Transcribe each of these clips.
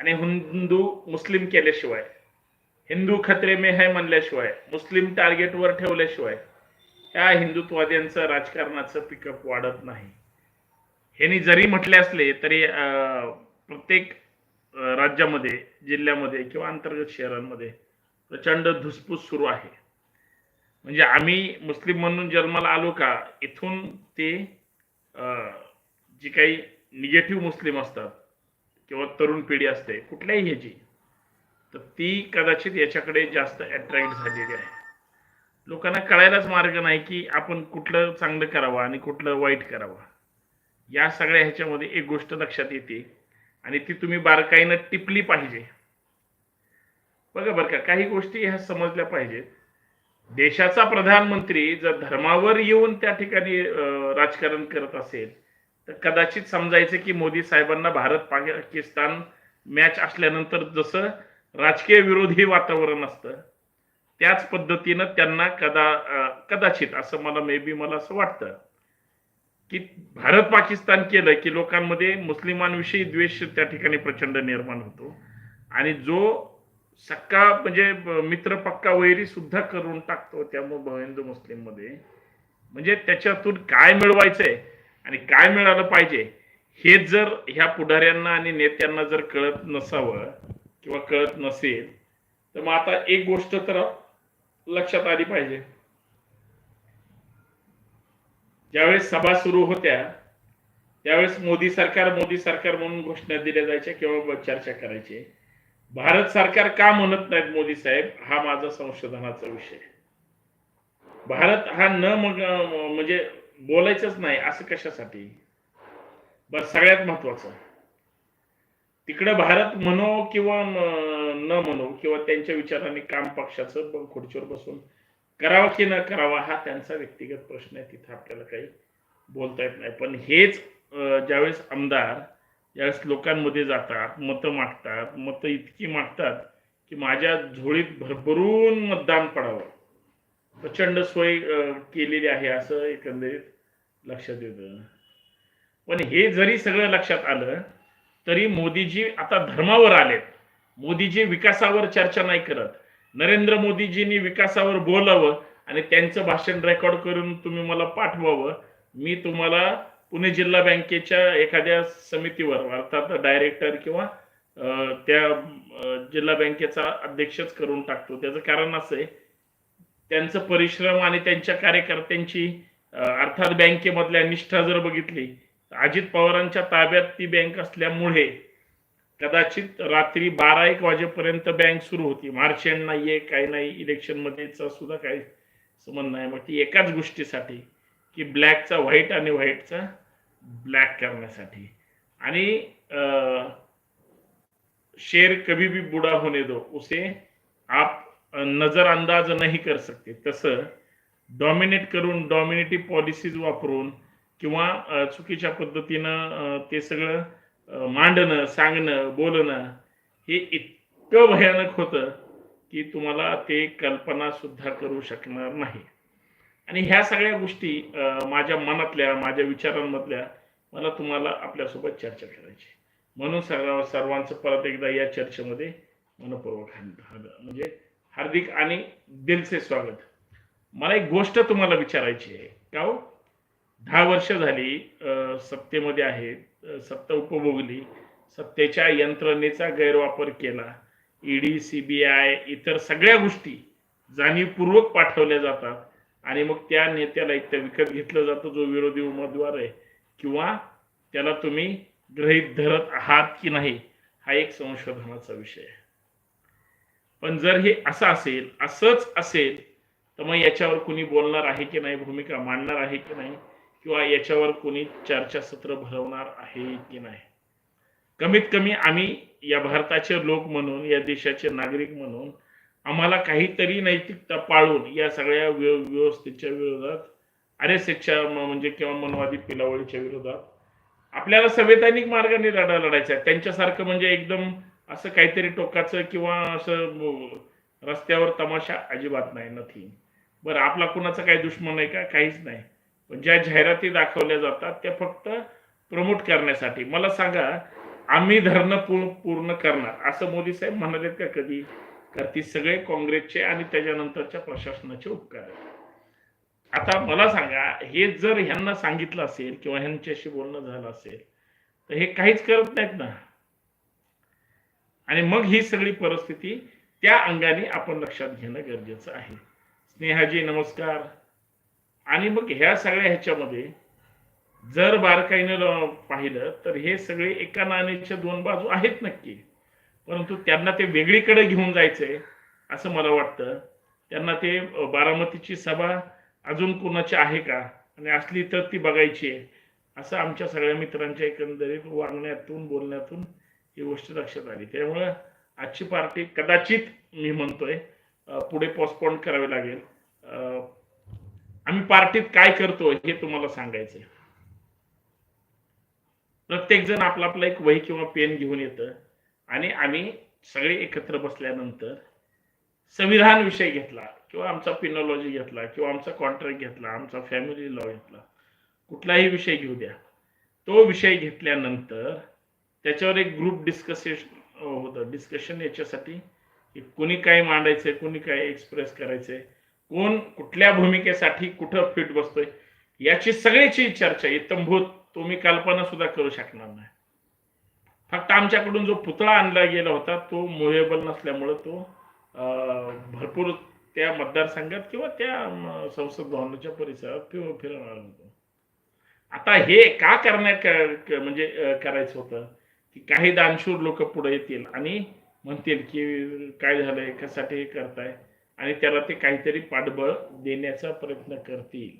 आणि हिंदू मुस्लिम केल्याशिवाय हिंदू खत्रे में है म्हणल्याशिवाय मुस्लिम टार्गेटवर ठेवल्याशिवाय ह्या हिंदुत्ववाद्यांचं राजकारणाचं पिकअप वाढत नाही. ह्यांनी जरी म्हटले असले तरी अं, प्रत्येक राज्यामध्ये जिल्ह्यामध्ये किंवा अंतर्गत शहरांमध्ये प्रचंड धुसफूस सुरू आहे. म्हणजे आम्ही मुस्लिम म्हणून जन्माला आलो का इथून ते अं, जी काही निगेटिव्ह मुस्लिम असतात किंवा तरुण पिढी असते कुठल्याही ह्याची तर ती कदाचित याच्याकडे जास्त अट्रॅक्ट झालेली आहे. लोकांना कळायलाच मार्ग नाही की आपण कुठलं चांगलं करावं आणि कुठलं वाईट करावं. या सगळ्या ह्याच्यामध्ये एक गोष्ट लक्षात येते आणि ती तुम्ही बारकाईनं टिपली पाहिजे. बघा बरं का काही गोष्टी ह्या समजल्या पाहिजेत. देशाचा प्रधानमंत्री जर धर्मावर येऊन त्या ठिकाणी राजकारण करत असेल कदाचित समजायचे की मोदी साहेबांना भारत पाकिस्तान मॅच असल्यानंतर जसं राजकीय विरोधी वातावरण असतं त्याच पद्धतीनं त्यांना कदा कदाचित असं मला मे बी मला असं वाटतं की भारत पाकिस्तान केलं की लोकांमध्ये मुस्लिमांविषयी द्वेष त्या ठिकाणी प्रचंड निर्माण होतो. आणि जो सक्का म्हणजे मित्र पक्का वैरी सुद्धा करून टाकतो त्यामुळे हिंदू मुस्लिममध्ये म्हणजे त्याच्यातून काय मिळवायचंय? आणि काय मिळालं पाहिजे हे जर ह्या पुढाऱ्यांना आणि नेत्यांना जर कळत नसावं किंवा कळत नसेल तर मग आता एक गोष्ट तर लक्षात आली पाहिजे. ज्यावेळेस सभा सुरू होत्या त्यावेळेस मोदी सरकार मोदी सरकार म्हणून घोषणा दिल्या जायच्या किंवा चर्चा करायची. भारत सरकार का म्हणत नाहीत मोदी साहेब? हा माझा संशोधनाचा विषय भारत हा न मग म्हणजे बोलायचंच नाही असं कशासाठी? बर सगळ्यात महत्वाचं. तिकडे भारत म्हणो किंवा न म्हणो किंवा त्यांच्या विचाराने काम पक्षाचं पण खुर्चीवर बसून करावं की न करावा हा त्यांचा व्यक्तिगत प्रश्न आहे तिथं आपल्याला काही बोलता येत नाही. पण हेच ज्यावेळेस आमदार ज्यावेळेस लोकांमध्ये जातात मतं मागतात मतं इतकी मागतात की माझ्या झोळीत भरभरून मतदान पडावं. प्रचंड सोय केलेली आहे असं एकंदरीत लक्षात येतं. पण हे जरी सगळं लक्षात आलं तरी मोदीजी आता धर्मावर आलेत. मोदीजी विकासावर चर्चा नाही करत. नरेंद्र मोदीजींनी विकासावर बोलावं आणि त्यांचं भाषण रेकॉर्ड करून तुम्ही मला पाठवावं. मी तुम्हाला पुणे जिल्हा बँकेच्या एखाद्या समितीवर अर्थात डायरेक्टर किंवा त्या जिल्हा बँकेचा अध्यक्षच करून टाकतो. त्याचं कारण असं आहे त्यांचं परिश्रम आणि त्यांच्या कार्यकर्त्यांची अर्थात बँकेमधल्या निष्ठा जर बघितली तर अजित पवारांच्या ताब्यात ती बँक असल्यामुळे कदाचित रात्री बारा एक वाजेपर्यंत बँक सुरू होती. मार्च मार्चेंट नाहीये काही नाही इलेक्शन मध्येचा सुद्धा काही संबंध नाही. मग ती एकाच गोष्टीसाठी की ब्लॅकचा व्हाईट आणि व्हाईटचा ब्लॅक करण्यासाठी. आणि शेर कभी भी बुडा होने दो उसे आप नजरअंदाज नाही कर सकते. तसं डॉमिनेट करून डॉमिनेटिव्ह पॉलिसीज वापरून किंवा चुकीच्या पद्धतीनं ते सगळं मांडणं सांगणं बोलणं हे इतकं भयानक होतं की तुम्हाला ते कल्पना सुद्धा करू शकणार नाही. आणि ह्या सगळ्या गोष्टी माझ्या मनातल्या माझ्या विचारांमधल्या मला तुम्हाला आपल्यासोबत चर्चा करायची म्हणून सर्व सर्वांचं परत एकदा या चर्चेमध्ये मनपूर्वक म्हणजे हार्दिक आणि दिलचे स्वागत. मला एक गोष्ट तुम्हाला विचारायची आहे. का हो? दहा वर्ष झाली सत्तेमध्ये आहेत सत्ता उपभोगली सत्तेच्या यंत्रणेचा गैरवापर केला ईडी सीबीआय इतर सगळ्या गोष्टी जाणीवपूर्वक पाठवल्या जातात आणि मग त्या नेत्याला एक विकत घेतलं जातं जो विरोधी उमेदवार आहे किंवा त्याला तुम्ही गृहीत धरत आहात की नाही हा एक संशोधनाचा विषय आहे. पण जर हे असं असेल असंच असेल तर मग याच्यावर कुणी बोलणार आहे की नाही भूमिका मांडणार आहे की नाही किंवा याच्यावर कोणी चर्चासत्र भरवणार आहे की नाही? कमीत कमी आम्ही या भारताचे लोक म्हणून या देशाचे नागरिक म्हणून आम्हाला काहीतरी नैतिकता पाळून या सगळ्या व्यवस्थेच्या विरोधात आर एस एसच्या म्हणजे किंवा मनवादी पिलावळीच्या विरोधात आपल्याला संवैधानिक मार्गाने लढा लढायचा आहे. त्यांच्यासारखं म्हणजे एकदम असं काहीतरी टोकाचं किंवा असं रस्त्यावर तमाशा अजिबात नाही नथिंग बरं आपला कुणाचा काही दुश्मन आहे का? काहीच नाही. पण ज्या जाहिराती दाखवल्या जातात त्या फक्त प्रमोट करण्यासाठी. मला सांगा आम्ही धरणं पूर्ण पूर्ण करणार असं मोदी साहेब म्हणालेत का कधी? तर सगळे काँग्रेसचे आणि त्याच्यानंतरच्या प्रशासनाचे उपकार आता मला सांगा हे जर ह्यांना सांगितलं असेल किंवा ह्यांच्याशी बोलणं झालं असेल तर हे काहीच करत नाहीत ना. आणि मग ही सगळी परिस्थिती त्या अंगाने आपण लक्षात घेणं गरजेचं आहे. स्नेहाजी नमस्कार. आणि मग ह्या सगळ्या ह्याच्यामध्ये जर बारकाईनं पाहिलं तर हे सगळे एका नाण्याच्या दोन बाजू आहेत नक्की. परंतु त्यांना ते वेगळीकडे घेऊन जायचंय असं मला वाटतं. त्यांना ते बारामतीची सभा अजून कोणाची आहे का? आणि असली तर ती बघायची आहे. असं आमच्या सगळ्या मित्रांच्या एकंदरीत वागण्यातून बोलण्यातून ही गोष्ट लक्षात आली. त्यामुळं आजची पार्टी कदाचित मी म्हणतोय पुढे पोस्टपोन करावी लागेल. आम्ही पार्टीत काय करतो हे तुम्हाला सांगायचंय प्रत्येक जण आपला आपला एक वही किंवा पेन घेऊन येतं आणि आम्ही सगळे एकत्र बसल्यानंतर संविधान विषय घेतला किंवा आमचा पिनॉलॉजी घेतला किंवा आमचा कॉन्ट्रॅक्ट घेतला आमचा फॅमिली लॉ घेतला कुठलाही विषय घेऊ द्या. तो विषय घेतल्यानंतर त्याच्यावर एक ग्रुप डिस्कसेशन होतं. डिस्कशन याच्यासाठी की कोणी काय मांडायचंय कोणी काय एक्सप्रेस करायचंय कोण कुठल्या भूमिकेसाठी कुठं फिट बसतोय याची सगळ्याची चर्चा इतंभूत तुम्ही कल्पना सुद्धा करू शकणार नाही. फक्त आमच्याकडून जो पुतळा आणला गेला होता तो मुव्हेबल नसल्यामुळे तो भरपूर त्या मतदारसंघात किंवा त्या संसद भवनाच्या परिसरात फिर फिरणार होतो. आता हे का करण्यात म्हणजे करायचं होतं? की काही दानशूर लोक पुढे येतील आणि म्हणतील की काय झालंय कशासाठी हे करताय? आणि त्याला ते काहीतरी पाठबळ देण्याचा प्रयत्न करतील.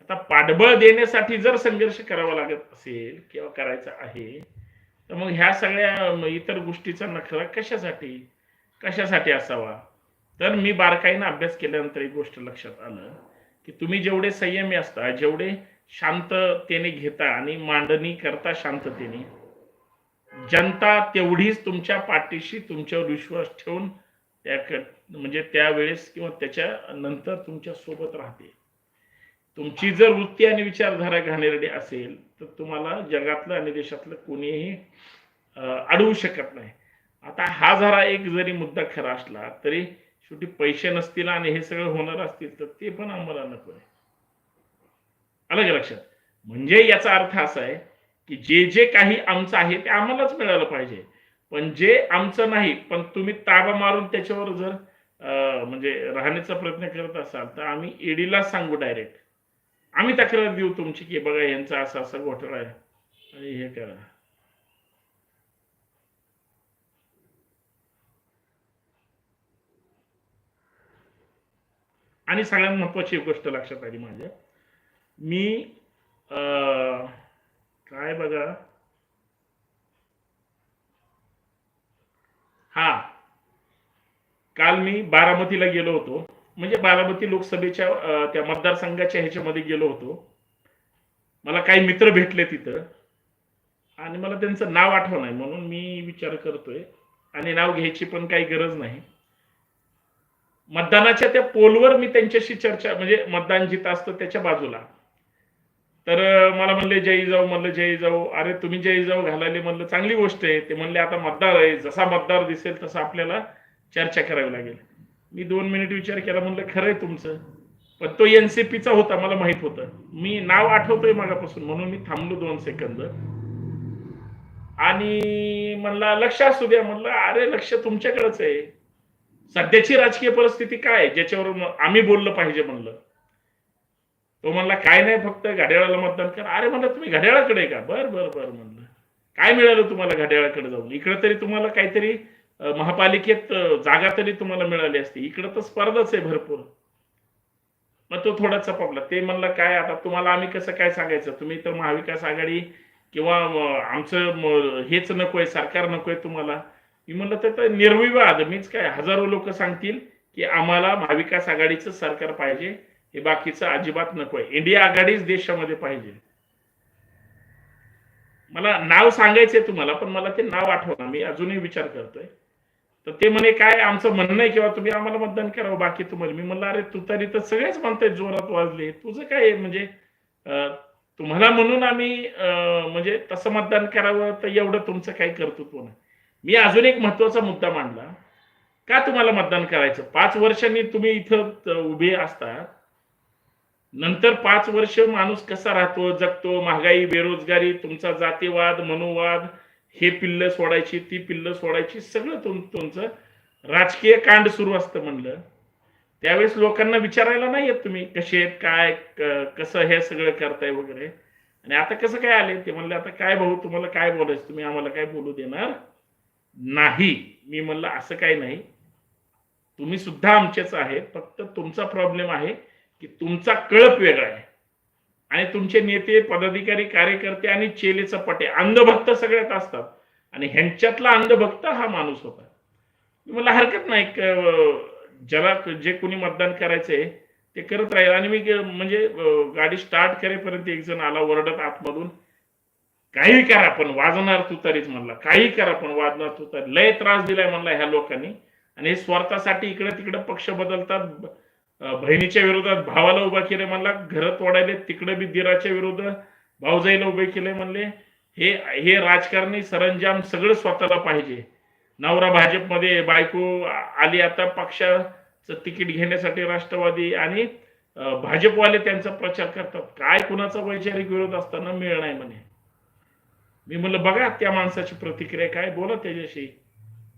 आता पाठबळ देण्यासाठी जर संघर्ष करावा लागत असेल किंवा करायचा आहे तर मग ह्या सगळ्या इतर गोष्टीचा नखरा कशासाठी? कशासाठी असावा? तर मी बारकाईनं अभ्यास केल्यानंतर एक गोष्ट लक्षात आलं की तुम्ही जेवढे संयमी असता जेवढे शांततेने घेता आणि मांडणी करता शांततेने जनता तेवढीच तुमच्या पाठीशी तुमच्यावर विश्वास ठेवून त्या म्हणजे त्यावेळेस किंवा त्याच्या नंतर तुमच्यासोबत राहते. तुमची जर वृत्ती आणि विचारधारा घाणेरडी असेल तर तुम्हाला जगातलं आणि देशातलं कोणीही अडवू शकत नाही. आता हा जरा एक जरी मुद्दा खरा असला तरी शेवटी पैसे नसतील आणि हे सगळं होणार असतील तर ते पण आम्हाला नको आहे. आलं लक्षात. म्हणजे याचा अर्थ असा आहे की जे जे काही आमचं आहे ते आम्हालाच मिळालं पाहिजे. पण जे आमचं नाही पण तुम्ही ताबा मारून त्याच्यावर जर म्हणजे राहण्याचा प्रयत्न करत असाल तर आम्ही ईडीला सांगू डायरेक्ट आम्ही तक्रार देऊ तुमची की बघा यांचा असा असा घोटाळा आहे. आणि हे करा. आणि सगळ्यात महत्वाची एक गोष्ट लक्षात आली माझ्या. मी आ... काय बघा? हा. काल मी बारामतीला गेलो होतो. म्हणजे बारामती लोकसभेच्या त्या मतदारसंघाच्या ह्याच्यामध्ये गेलो होतो. मला काही मित्र भेटले तिथं. आणि मला त्यांचं नाव आठवण आहे म्हणून मी विचार करतोय. आणि नाव घ्यायची पण काही गरज नाही. मतदानाच्या त्या पोलवर मी त्यांच्याशी चर्चा म्हणजे मतदान जिथं असतं त्याच्या बाजूला. तर मला म्हणले जय जाऊ म्हणलं जय जाऊ. अरे तुम्ही जय जाऊ घालायले म्हणलं चांगली गोष्ट आहे. ते म्हणले आता मतदार आहे. जसा मतदार दिसेल तसा आपल्याला चर्चा करावी लागेल. मी दोन मिनिट विचार केला म्हणलं खरं आहे तुमचं. पण तो एनसीपीचा होता मला माहीत होतं. मी नाव आठवतोय मागापासून म्हणून मी थांबलो दोन सेकंद. आणि म्हणला लक्ष असू द्या. म्हणलं अरे लक्ष तुमच्याकडेच आहे. सध्याची राजकीय परिस्थिती काय ज्याच्यावर आम्ही बोललं पाहिजे म्हणलं. तो म्हणला काय नाही फक्त घड्याळाला मतदान करा. अरे म्हणलं तुम्ही घड्याळाकडे का? बर बर बर म्हणलं. काय मिळालं तुम्हाला घड्याळाकडे जाऊन? इकडे तरी तुम्हाला काहीतरी महापालिकेत जागा तरी तुम्हाला मिळाली असती. इकडं तर स्पर्धाच आहे भरपूर. मग तो थोडा चपापला ते म्हणलं काय आता तुम्हाला आम्ही कसं काय सांगायचं? तुम्ही तर महाविकास आघाडी किंवा आमचं हेच नकोय सरकार नकोय तुम्हाला. मी म्हणलं तर तर निर्विवाद. मीच काय हजारो लोक सांगतील की आम्हाला महाविकास आघाडीचं सरकार पाहिजे. हे बाकीचं अजिबात नको आहे इंडिया आघाडीच देशामध्ये पाहिजे. मला नाव सांगायचंय तुम्हाला पण मला ते नाव आठवणार मी अजूनही विचार करतोय. तर ते म्हणे काय आमचं म्हणणं आहे किंवा तुम्ही आम्हाला मतदान करावं? बाकी तुम्हाला. मी म्हणलं अरे तू तरी तर सगळेच म्हणताय जोरात वाजले. तुझं काय आहे? म्हणजे तुम्हाला म्हणून आम्ही म्हणजे तसं मतदान करावं तर एवढं तुमचं काही कर्तृत्व नाही. मी अजून एक महत्त्वाचा मुद्दा मांडला. का तुम्हाला मतदान करायचं? पाच वर्षांनी तुम्ही इथं उभे असता. नंतर पाच वर्ष माणूस कसा राहतो जगतो महागाई बेरोजगारी तुमचा जातीवाद मनोवाद हे पिल्ल सोडायची ती पिल्ल सोडायची सगळं तुम तुमचं राजकीय कांड सुरू असतं म्हणलं. त्यावेळेस लोकांना विचारायला नाही येत तुम्ही कसे आहेत काय कसं हे सगळं करताय वगैरे. आणि आता कसं काय आले ते म्हणले आता काय भाऊ तुम्हाला काय बोलायचं? तुम्ही आम्हाला काय बोलू देणार नाही. मी म्हणलं असं काही नाही. तुम्ही सुद्धा आमचेच आहे फक्त तुमचा प्रॉब्लेम आहे की तुमचा कळप वेगळा आहे. आणि तुमचे नेते पदाधिकारी कार्यकर्ते आणि चेले पटे अंधभक्त सगळ्यात असतात. आणि ह्यांच्यातला अंधभक्त हा माणूस होता. मला हरकत नाही ज्याला जे कोणी मतदान करायचंय ते करत राहील. आणि मी म्हणजे गाडी स्टार्ट करेपर्यंत एक जण आला ओरडत आतमधून. काही करा पण वाजणार तू तरीच म्हणला. काही करा पण वाजणार तू तरी लय त्रास दिलाय म्हणला ह्या लोकांनी. आणि हे स्वार्थासाठी इकडे तिकडे पक्ष बदलतात. बहिणीच्या विरोधात भावाला उभा केले म्हणला घर तोडायले तिकडे बी दिराच्या विरोधात भाऊजाईला उभे केले म्हणले. हे हे राजकारणी सरंजाम सगळं स्वतःला पाहिजे. नवरा भाजपमध्ये बायको आली आता पक्षाचं तिकीट घेण्यासाठी राष्ट्रवादी आणि भाजपवाले त्यांचा प्रचार करतात. काय कुणाचा वैचारिक विरोध असताना मिळ नाही म्हणे. मी म्हणलं बघा त्या माणसाची प्रतिक्रिया काय? बोला त्याच्याशी.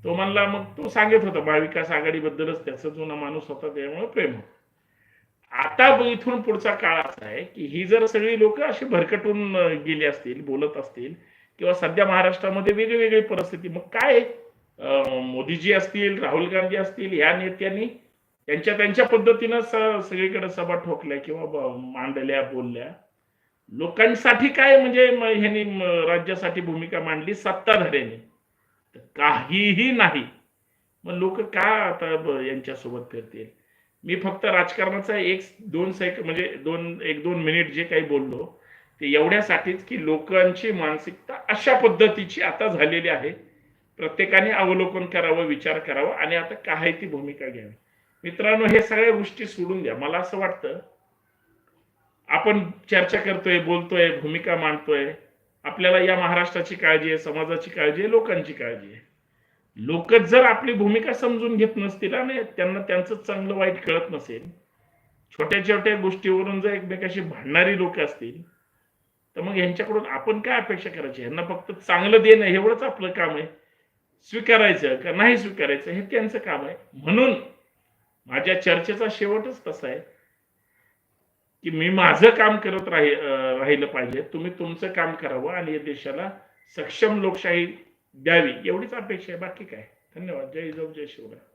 तो म्हणला मग तो सांगत होता महाविकास आघाडीबद्दलच त्याचा जुना माणूस होता त्यामुळे प्रेम आता इथून पुढचा काळ असा आहे की ही जर सगळी लोक अशी भरकटून गेली असतील बोलत असतील किंवा सध्या महाराष्ट्रामध्ये वेगळी वेगळी परिस्थिती मग काय? मोदीजी असतील राहुल गांधी असतील या नेत्यांनी त्यांच्या त्यांच्या पद्धतीनं सगळीकडे सभा ठोकल्या किंवा मांडल्या बोलल्या. लोकांसाठी काय म्हणजे ह्यांनी राज्यासाठी भूमिका मांडली सत्ताधाऱ्यांनी. काहीही नाही. मग लोक का आता यांच्यासोबत फिरतील? मी फक्त राजकारणाचा एक दोन सेक म्हणजे दोन एक दोन मिनिट जे काही बोललो ते एवढ्यासाठीच की लोकांची मानसिकता अशा पद्धतीची आता झालेली आहे. प्रत्येकाने अवलोकन करावं विचार करावा आणि आता काय ती भूमिका घ्यावी. मित्रांनो हे सगळ्या गोष्टी सोडून द्या. मला असं वाटतं आपण चर्चा करतोय बोलतोय भूमिका मांडतोय आपल्याला या महाराष्ट्राची काळजी आहे समाजाची काळजी आहे लोकांची काळजी आहे. लोक जर आपली भूमिका समजून घेत नसतील आणि त्यांना त्यांचं चांगलं वाईट कळत नसेल छोट्या छोट्या गोष्टीवरून जर एकमेकाशी भांडणारी लोक असतील तर मग यांच्याकडून आपण काय अपेक्षा करायची? यांना फक्त चांगलं देणं एवढंच आपलं काम आहे. स्वीकारायचं का नाही स्वीकारायचं हे त्यांचं काम आहे. म्हणून माझ्या चर्चेचा शेवटच तसा आहे. की मी माझं काम करत राही राहिलं पाहिजे. तुम्ही तुमचं काम करावं आणि या देशाला सक्षम लोकशाही द्यावी. एवढीच अपेक्षा आहे. बाकी काय? धन्यवाद. जय जाऊ जय शिवराय.